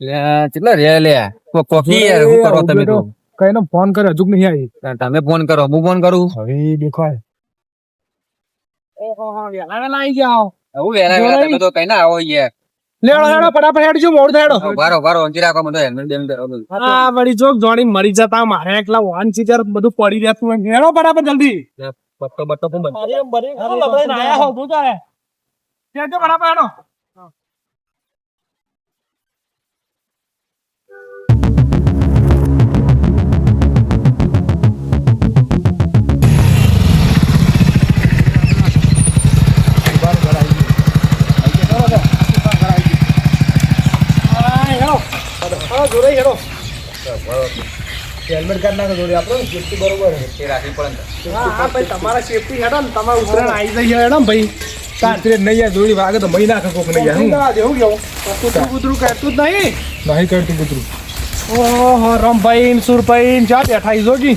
લે, કેટલા રહ્યા લે? કોફી યાર શું કરો તમે તો? કઈનો ફોન કર્યો હજુ નહીં આવી? તમે ફોન કરો હું ફોન કરું? હવે દેખાય ઓહો વેલા વેલા આવી ગયા હું. વેલા વેલા તમે તો કઈ ના આવો યાર. લેડો હેડો ફટાફટ હેડજો મોડું થાય હેડો વારો વારો ઊંચી રાખો મને હેલ્મેટ બેલ્મેટ રાખો આ વળી જોક જોણી મરી જતા મારે એકલા વાન સીટર બધું પડી રહેતું હેડો ફટાફટ જલ્દી. બટ્ટો બટ્ટો પણ બંધ. અરે બરે લબડાઈને આયા હો શું તારે ફટાફટ હેડો. હેલ્મેટ કાઢ નાખો જોડે આપણો સેફટી બરોબર છે. રાખવી પડે હા હા ભાઈ તમારા સેફટી હેડો ને તમારા ઉતરાણ. આવી જઈએ હેડો ને ભાઈ. તાર નહીં યાર જોડી વાગે તો મહી નાખે કોક નહીં યાર હું. કેવું કૂતરું કૂતરું કરતું જ નહીં? નહીં કરતું કૂતરું. ઓહો રમભાઈ સુરભાઈ ચા બેઠા ઈ જોજી.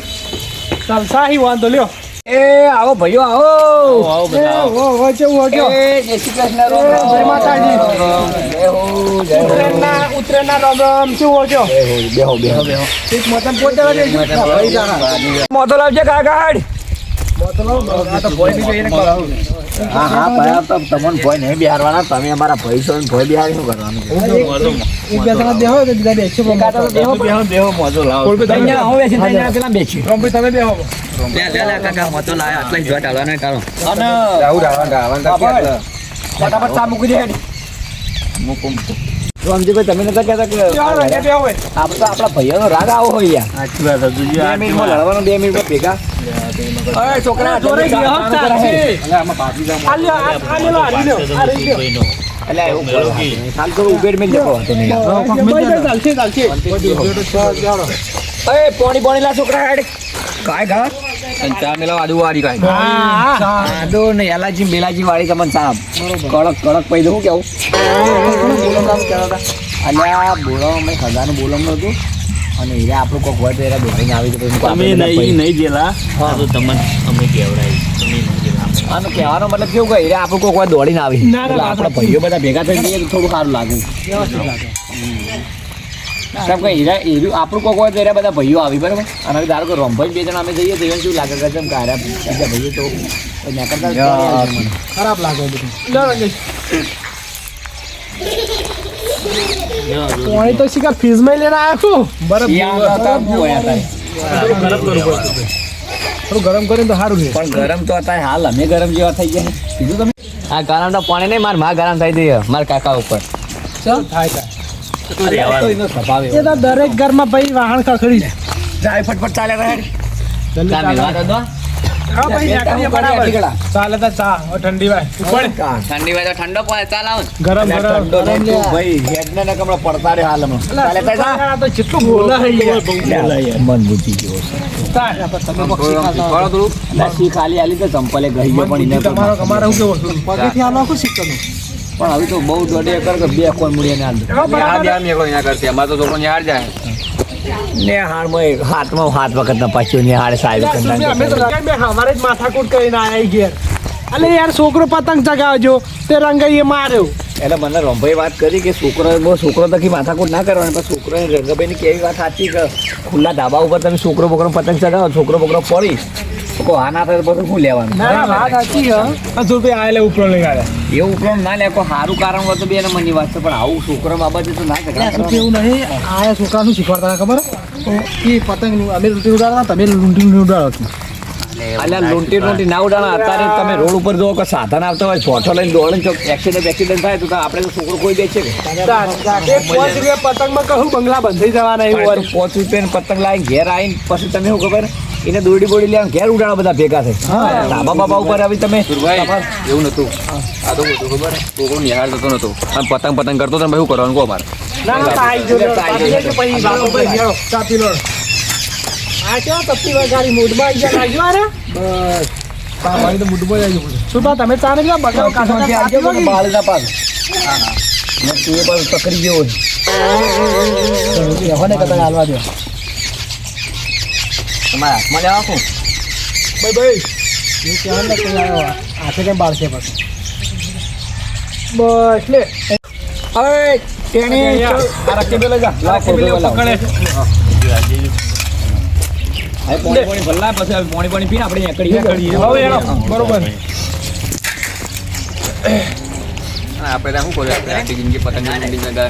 ચાલ સાહી વાંધો લ્યો. એ આવો ભાઈઓ આવો. એ ઓ ઓ કેવું હો ગયો જય શ્રી કૃષ્ણ એ, જય માતાજી. ઉત્તરાયણના ઉત્તરાયણના રામ રામ. કેવું હો ગયો બેહો બેહો બેહો. એક મતન પહોંચાડવા દેજો મોતો લાવજે કાકાડ હા હા ભાઈ તો તમને ભોય નહીં બિહારવાના તમે અમારા ભાઈ છો ભોય બિહારી શું કરવાનું એક મૂકી દે મૂકું રોમજીભાઈ તમે નતા કહેતા કે ચાલો અહીંયા બેહો હોય આ તો આપણા ભાઈઓનો રાગ આવો હોય યાર. બે મિનિટમાં લડવાનું બે મિનિટમાં ભેગા. અરે છોકરા જોડે જલ્દી બેહો, ચા- ચા ચાલશે. કરે. એટલે આમાં પાછી જાવ આ લ્યો, આ- આ લ્યો, આ લ્યો, આ રહી એટલે એવું બોલો. હાલ તો ઉબેર મેં નહીં. ચાલશે, ચાલશે. અરે પોણી પોણી લા છોકરા હેડ. કાય ગા ચા મેલા આદુ વાળી કાંઈ. આદો ને એલાજી મેલાજી વાળી તમને સાહેબ કડક કડક પૈ દઉં કેવું? અલ્યા બોલો અમે ખજાનું બોલમ નતું અને હીરા આપણું કોક હોય તો એરા દોડીને આવી તો પછી તમે નહીં નહીં જેલા તો તમને અમે કેવડાવી તમે નહીં આનો કહેવાનો મતલબ કેવું કે હીરા આપણું કોઈ દોડીને આવી આપણા ભાઈઓ બધા ભેગા થઈ જઈએ તો થોડું સારું લાગે. સાહેબ કઈ હીરા હીરું આપણું કોક હોય તો એરા બધા ભાઈઓ આવી બરાબર? અને હવે ધારો કે રંભાઈ બે જણ અમે જઈએ તો એને શું લાગે કે કેમ કે બીજા ભાઈઓ તો કોઈ ના કરતા. ખરાબ લાગે બધું. પાણી તો શીખા ફ્રીજમાં લઈને આવ્યો શું અત્યારે? થોડું ગરમ કરીને તો સારું છે પણ ગરમ તો અત્યારે હાલ અમે ગરમ જેવા થઈ ગયા. કીધું તમે? આ ગરમ તો પાણી નહીં મારમાં ગરમ થઈ દઈએ મારા કાકા ઉપર. ચાલ. થાય એ તો દરેક ઘરમાં ભાઈ વાહન ખખડી જાય ફટફટ ચાલે રહે જલ્દી ચા મેલવા તો દો. હા ભાઈ નીકળીએ બરાબર. ચાલે તો ચા ઠંડી વાય. ઠંડી હોય તો ઠંડો પડે ચાલ ગરમ ગરમ ઠંડો નહીં તું ભાઈ હેડને ને કમળો પડતા રે હાલ ચાલે તો જા. તો જેટલું બોલા હે મન બુદ્ધિ જેવો છે. ચાલ, તમે બક્ષી ખાતા હો. થોડું થોડું લસ્સી ખાલી આલી તો ચંપલે ગઈ પણ તમારો અમારે કેવો પગે થી આલો આખું શીખવાનું પણ હવે તો બહુ દોડે કર કે બે કોણ હાલ દે. આ બે આમ એકલો અહીંયા કરતી અમારે તો છોકરો ન્યાર જાય. ને એક હાથમાં હાથ વખત ના પાછું ને હાડે સાહેબ અમે રંગાઈ જ માથાકૂટ કરીને આયા ઘેર. અલે યાર છોકરો પતંગ ચગાવજો. તે રંગાઈએ માર્યો. એટલે મને રંભાઈ વાત કરી કે છોકરો બહુ છોકરો તકી માથાકૂટ ના કરવાની પણ છોકરો રંગભાઈ ની કેવી વાત સાચી કે ખુલ્લા ધાબા ઉપર તમે છોકરો બોકરો પતંગ ચગાવો છોકરો બોકરો પડી કોઈ ના થાય તો શું લેવાનું? ના ના વાત સાચી હે હજુ રૂપિયા આયેલા ઉપરો લઈ આવ્યા એવું ઉપરાંત ના લે કોઈ સારું કારણ હોય તો બે મનની વાત છે પણ આવું છોકરો બાબતે તો ના ઝઘડા શું કરવાના. નહીં? આયા છોકરા શું શીખવાડતા ખબર? એ પતંગ અમે લૂંટી ઉડાડતા તમે લૂંટી ઉડાડો છો. અલ્યા લૂંટી લૂંટી ના ઉડાણા અત્યારે તમે રોડ ઉપર જો કે સાધન આવતા હોય છોટો લઈને દોડે એક્સિડન્ટ એક્સિડન્ટ થાય તો આપણે તો છોકરો કોઈ દે છે કે? એક પાંચ રૂપિયા પતંગમાં કહું બંગલા બંધ જવાના એવું પાંચ રૂપિયા પતંગ લાવી ઘેર આવીને પછી તમે શું ખબર? એને દોરડી બોડી લેવા ઘેર ઉડાડો બધા ભેગા થાય. ધાબા બાબા ઉપર આવી તમે એવું નતું આ તો બધું ખબર છોકરો નિહાળ થતો નતો આમ પતંગ પતંગ કરતો તમે શું કરવાનું કહો મારે તકરી ના તાઈ જો તાઈ જો પછી વાતો પર હેડો ચા પી લો. આ કેવા તપતી વગાડી મૂડમાં આવી ગયા લાગ્યો આરે બસ. ચા વાળી તો મૂડમાં આવી શું તમે ચા ને કેવા બગાડો કાઢો ત્યાંથી ચા આવજો પીવો પણ કે? બાળ ના પાડ. ને તું એ પાછું પકડી ગયો છે. હવે ને કદાચ હાલવા દો. તમારા હાથમાં લેવા શું ભાઈ ભાઈ. હું કહેવાનું ને આવ્યો હાથે કેમ બાળશે પછી? બસ લે. હવે તેણે આ રકેબે લઈ જા રાખી પેલી પકડે. હવે પોણી પોણી ભરલા પછી પોણી પોણી પીને આપણે એકડી કરીએ. હવે એનો બરોબર. આપણે ત્યાં શું કર્યું? આપણે આખી જિંદગી પતંગ મંડી ગયા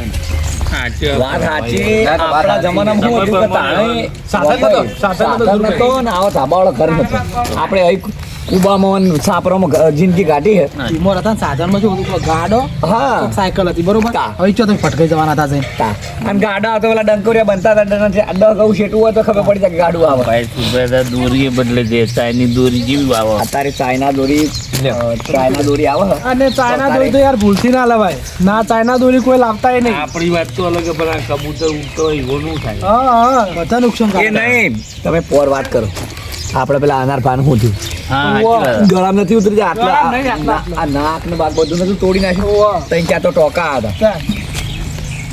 વાત. સાચી આપણા જમાનામાં શું હતું કે તાણે સાધન નતો, સાધન નતો ને આવો ધાબાવાળો ઘર નતો આપણે અહીં કુબામાં છાપરામાં જિંદગી કાઢી છે ઈમોર હતા સાધનમાં શું હતું ગાડો હા. સાયકલ હતી બરોબર? હવે ચો તમે ફટકાઈ જવાના હતા જઈને અને ગાડા તો પેલા ડંકોરિયા બનતા હતા ડંડા કહું શેટું હોય તો ખબર પડી જાય ગાડું આવે. ભાઈ સુભેદાર દોરી બદલે દે ચાઇની દોરી જેવી આવે અત્યારે ચાઇના દોરી ચાઈના ચાઇના દોરી આવે અને ચાઇના દોરી તો યાર ભૂલથી ના લવાય. ના ચાઇના દોરી કોઈ લાવતા નહીં. આપણી વાત તો અલગ પણ આ કબૂતર ઉડતો હોય એવો નું થાય. હા હા બધા નુકસાન એ નહીં તમે પોર વાત કરો. આપણે પેલા અનાર પાન થયું? હા. ગળામાં નથી ઉતરી જાય આટલા આ નાક ને બાગ બધું નથી તોડી નાખ્યું. તઈ ક્યાં તો ટોકા હતા.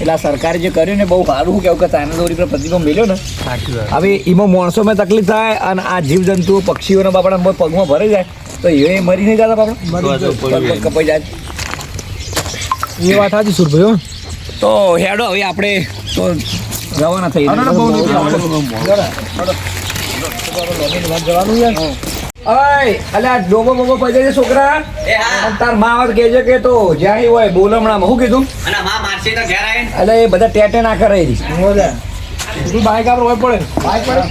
એટલે આ સરકારે જે કર્યું ને બહુ સારું. કેવું કે ચાઇના દોરી પર પ્રતિબંધ મેલ્યો ને હવે એમાં માણસોમાં તકલીફ થાય અને આ જીવજંતુઓ પક્ષીઓના બાપડા પગમાં ભરી જાય. તો એ મરી નહીં જતા બાપડા? કપાઈ જાય. એ વાત સાચી સુરભાઈ તો હેડો હવે આપણે તો રવાના થઈ જવાનું યાર અય અલ્યા ડોબો બોબો પજે છે છોકરા. તારમાં આવત કહેજે કે તો જ્યાં હોય બોલમણામાં. હું કીધું? અલે એ બધા ટેટે ના કરે. તું બાઈક આપણે હોય પડે? બાઈક પડે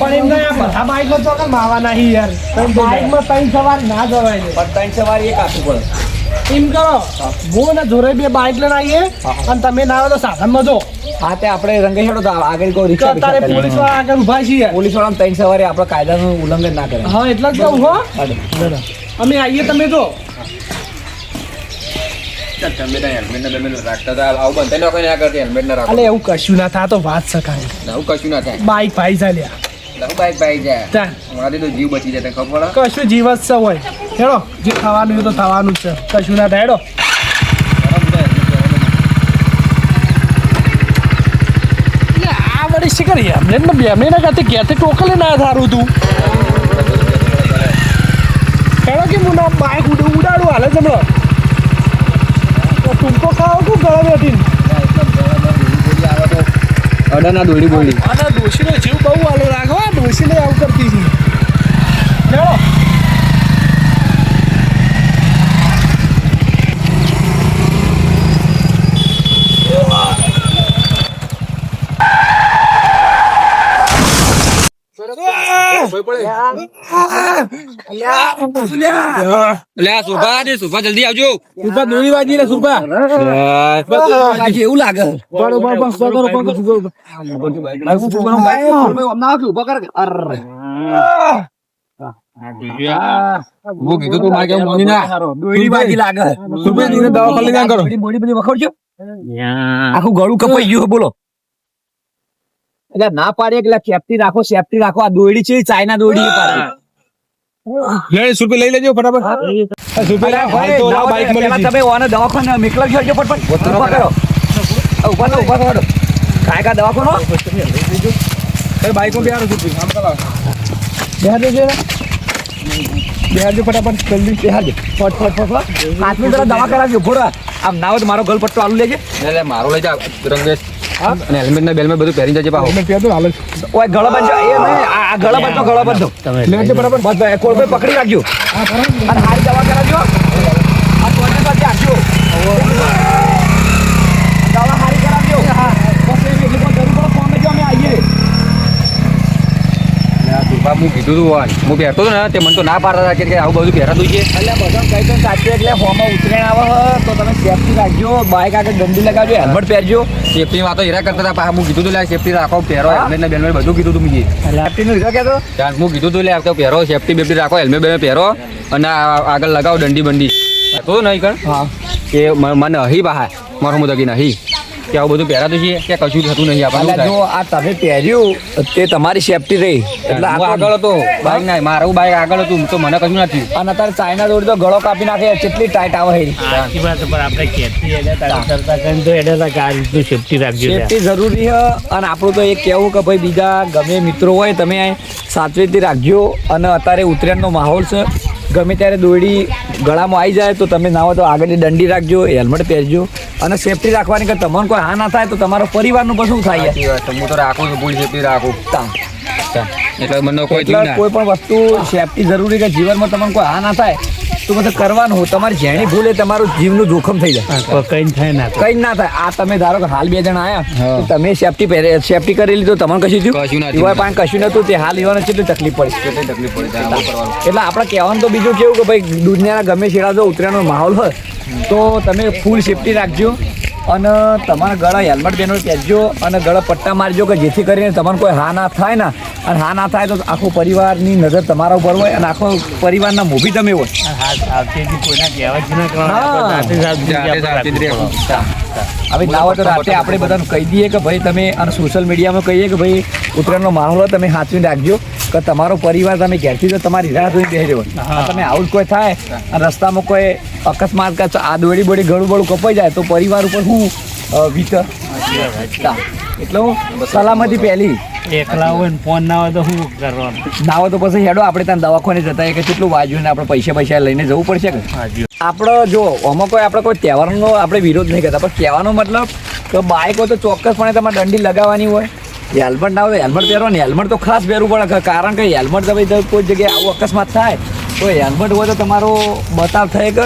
પણ એમ નહીં મથા બધા બાઈકમાં તો માવા નહીં યાર. બાઈકમાં ત્રણ સવાર ના જવાય. પણ ત્રણ સવાર એક આપવું પડે. એમ કરો. હું ને જોરે બે બાઇક લઈને આવીએ અને તમે ના આવે તો સાધનમાં જો. હા તે આપણે રંગે હેડો તો આગળ કોઈ રિક્ષા તારે પોલીસવાળા આગળ ઊભા છીએ. પોલીસવાળા ત્રણ સવારી આપણે કાયદાનું ઉલ્લંઘન ના કરે હા એટલે જ કહું હો. અમે આવીએ તમે જો. તમે હેલ્મેટ ને બેલ્મેટ રાખતા હતા. આવું બંધ. ના કોઈ ના કરતી હેલ્મેટ ના રાખો. એવું કશું ના થાય તો વાત શકાય આવું કશું ના થાય. બાઈક ભાઈ ચાલ્યા બાઈક જાય. ત્યાં તો જીવ બચી જાય ખબર કશું જીવ છે હોય. હેડો જે થવાનું એ તો થવાનું છે. કશું ના થાય હેડો. વળી શી કરી એમને ને બેમને ના કાતે ટોકલે ના થારું તું. હેડો કે હું ના બાઈક ઉડ ઉડાડું હાલે જમણો તો ટૂંકો ખાવ તું ગળે બેઠીને? અડાના દોડી બોલી. અને ડોશીનો જીવ બહુ હાલો રાખો ડોશીને આવું કરતી છે. ચલો લે આ સુભા દે સુભા જલ્દી આવજો સુપા દોરી વાજી રે સુપા કાકી એવું લાગે બરોબર બસ બરોબર હું કીધું તું મારે કેવું માની ના દોરી બાજી લાગે સુભા જોઈને દવાખાને લઈ જા કરો. બોડી બધી વખોડજો યા. આખું ગળું કપાઈ ગયું બોલો. એટલે ના પાડી એટલે સેફટી રાખો સેફટી રાખો. આ દોડી છે ચાઇના દોડી એ પાડે સુપી લઈ લેજો ફટાફટ. તમે ઓને દવાખાને મોકલો છો જો ફટફટ. ઊભા કરો. ઊભા કરો ઊભા થો કાય કા દવાખાનો? ગઈ બાઈક બેહારો સુપી આમ ચલાવ બેહાર દેજો ને ફટાફટ જલ્દી. બેહાડજો. ફટ ફટ ફટ ફટ. પાંચ જરા દવા કરાવજો. ભોરા આમ ના હોય તો મારો ગલપટ્ટો આલુ લેજે. લે લે મારો લઈ જા રંગેશ. અને હેલ્મેટ ના બેલ્મેટ બધું પહેરી જજે પાહો હેલ્મેટ પહેરતો હાલ. ઓય ગળો બંધ એ નહીં આ ગળો બંધો ગળો બંધો તમે લેજો ફટાફટ બસ ભાઈ કોલ ભાઈ પકડી રાખજો અને હારી દવા કરાવજો આ કોને પાસે આપજો દવા હારી કરાવજો બસ એમ એટલી પણ જરૂર પડે ફોન જો અમે આવીએ સુભા હું કીધું તું વાન હું પહેરતો હતો ને તે મને તો ના પાડતા હતા કે આવું બધું પહેરાતું છે. એટલે બધા કઈ તો સાચું એટલે હોમાં ઉતરેણ આવે તો તમે સેફટી રાખજો બાઇક આગળ દંડી લગાવજો હેલ્મેટ પહેરજો. સેફટી વાતો હીરા કરતા હતા હું કીધું તું લે સેફટી રાખો પહેરો હેલ્મેટ ને બેલમેટ બધું કીધું તું મેં. સેફટી નું રીઝો કહેતો હું કીધું તું લે આવતો પહેરો સેફટી બેફટી રાખો હેલ્મેટ બેલમેટ પહેરો અને આગળ લગાવો દંડી બંડી. તો નહીં કણ? હા. કે મને અહીં બહાર મારો મુદગી નહીં. કે આવું બધું પહેરાતું છે કે કશું થતું નહીં એટલે આપણને જો આ તમે પહેર્યું તે તમારી સેફટી રહી. એટલે હું આગળ હતો. બાઈક ના મારું બાઈક આગળ હતું તો મને કશું નથી. અને અત્યારે ચાઇના દોડી તો ગળો કાપી નાખે કેટલી ટાઈટ આવે આખી વાત પર આપણે ખેતી એને તારી કરતા કરીને તો એને રીતનું સેફટી રાખજો સેફટી જરૂરી છે અને આપણું તો એક કહેવું કે ભાઈ બીજા ગમે મિત્રો હોય તમે અહીં સાચવેતી રાખજો. અને અત્યારે ઉત્તરાયણનો માહોલ છે. ગમે ત્યારે દોરડી ગળામાં આવી જાય તો તમે ના હોય તો આગળની દંડી રાખજો હેલ્મેટ પહેરજો અને સેફટી રાખવાની કે તમને કોઈ હા ના થાય તો તમારો પરિવારનું પણ શું થાય. હું તો રાખું છું ફૂલ સેફટી રાખું. એટલે મને કોઈ કોઈ પણ વસ્તુ સેફટી જરૂરી કે જીવનમાં તમને કોઈ હા ના થાય તો બધું કરવાનું તમારી જેની ભૂલે તમારું જીવનું જોખમ થઈ જાય. કઈ થાય ના કઈ ના થાય. આ તમે ધારો કે હાલ બે જણા આયા તમે સેફટી પહેરે સેફટી કરી લીધો તમને કશું થયું? કશું ના એવા પાસે કશું નતું તે હાલ એવાને કેટલી તકલીફ પડી? તકલીફ પડી એટલે આપણે કહેવાનું તો બીજું કેવું કે ભાઈ દુનિયાના ગમે છેડા જો ઉતરાયણનો માહોલ હોય તો તમે ફૂલ સેફટી રાખજો. અને તમારા ગળા હેલ્મેટ બેનો પહેરજો અને ગળા પટ્ટા મારજો કે જેથી કરીને તમને કોઈ હા ના થાય ને. અને હા ના થાય તો આખો પરિવારની નજર તમારા ઉપર હોય અને આખો પરિવારના મૂવી તમે હોય. હવે ના હોય તો રાતે આપણે બધાને કહી દઈએ કે ભાઈ તમે અને સોશિયલ મીડિયામાં કહીએ કે ભાઈ ઉત્તરાયણનો માહોલ તમે સાચવીને રાખજો. કે તમારો પરિવાર તમે ઘેરથી તો તમારી રાહ જોઈને બેસી રહ્યો. તમે આવું કોઈ થાય અને રસ્તામાં કોઈ અકસ્માત કે આ દોડી બોડી ગળું બળું કપાઈ જાય તો પરિવાર ઉપર શું વીતર. વીત એટલે હું સલામતી પહેલી. એકલા હોય ને ફોન ના હોય તો શું કરવાનું? ના હોય તો પછી હેડો આપણે ત્યાં દવાખાને જતા કે કેટલું વાજ્યું ને આપણે પૈસા પૈસા લઈને જવું પડશે કે? આપણે જો આમાં કોઈ આપણે કોઈ તહેવારનો આપણે વિરોધ નહીં કરતા પણ કહેવાનો મતલબ કે બાઇક હોય તો ચોક્કસપણે તમારે દંડી લગાવવાની હોય. હેલ્મેટ ના હોય હેલ્મેટ પહેરવાની હેલ્મેટ તો ખાસ પહેરવું પડે કારણ કે હેલ્મેટ તમે કોઈ જગ્યાએ આવું અકસ્માત થાય તો હેલ્મેટ હોય તો તમારો બતાવ થાય કે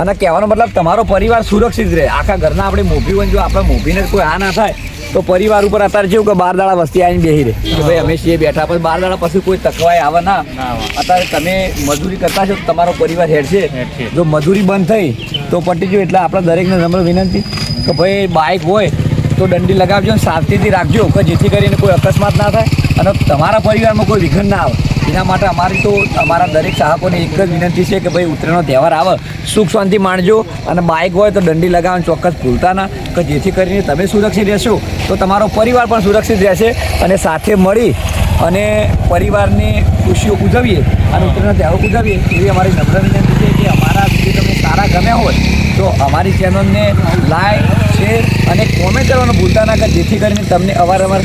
અને કહેવાનો મતલબ તમારો પરિવાર સુરક્ષિત રહે. આખા ઘરના આપણે મોભી હોય જો આપણે મોભીને કોઈ આ ના થાય તો પરિવાર ઉપર અત્યારે જેવું કે બાર દાડા વસ્તી આવીને બેસી રહે. કે ભાઈ અમે છીએ બેઠા પછી બાર દાડા પછી કોઈ તકવાય આવે ના. ના અત્યારે તમે મજૂરી કરતા છો તમારો પરિવાર હેડશે હેડશે. જો મજૂરી બંધ થઈ તો પટી જો એટલે આપણે દરેકને નમ્ર વિનંતી કે ભાઈ બાઇક હોય તો દંડી લગાવજો સાવચેતી રાખજો કે જેથી કરીને કોઈ અકસ્માત ના થાય અને તમારા પરિવારમાં કોઈ વિઘન ના આવે. એના માટે અમારી તો અમારા દરેક ચાહકોને એક જ વિનંતી છે કે ભાઈ ઉત્તરાયણનો તહેવાર આવે, સુખ શાંતિ માણજો અને બાઇક હોય તો દંડી લગાવવાનું ચોક્કસ ભૂલતા ના, કે જેથી કરીને તમે સુરક્ષિત રહેશો. તો તમારો પરિવાર પણ સુરક્ષિત રહેશે અને સાથે મળી અને પરિવારની ખુશીઓ ઉજવીએ અને ઉત્તરાયણનો તહેવાર ઉજવીએ, એવી અમારી નમ્ર વિનંતી છે. કે અમારા વીડિયો તમને સારા ગમ્યા હોય તો અમારી ચેનલને લાઈક શેર અને કોમેન્ટ કરવાનું ભૂલતા ના કર જેથી કરીને તમને અવારનવાર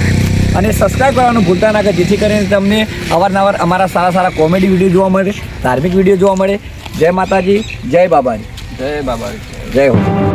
અને સબસ્ક્રાઈબ કરવાનું ભૂલતા ના કર જેથી કરીને તમને અવારનવાર અમારા સારા સારા કોમેડી વીડિયો જોવા મળે ધાર્મિક વીડિયો જોવા મળે. જય માતાજી જય બાબાજી. જય બાબા જય હો.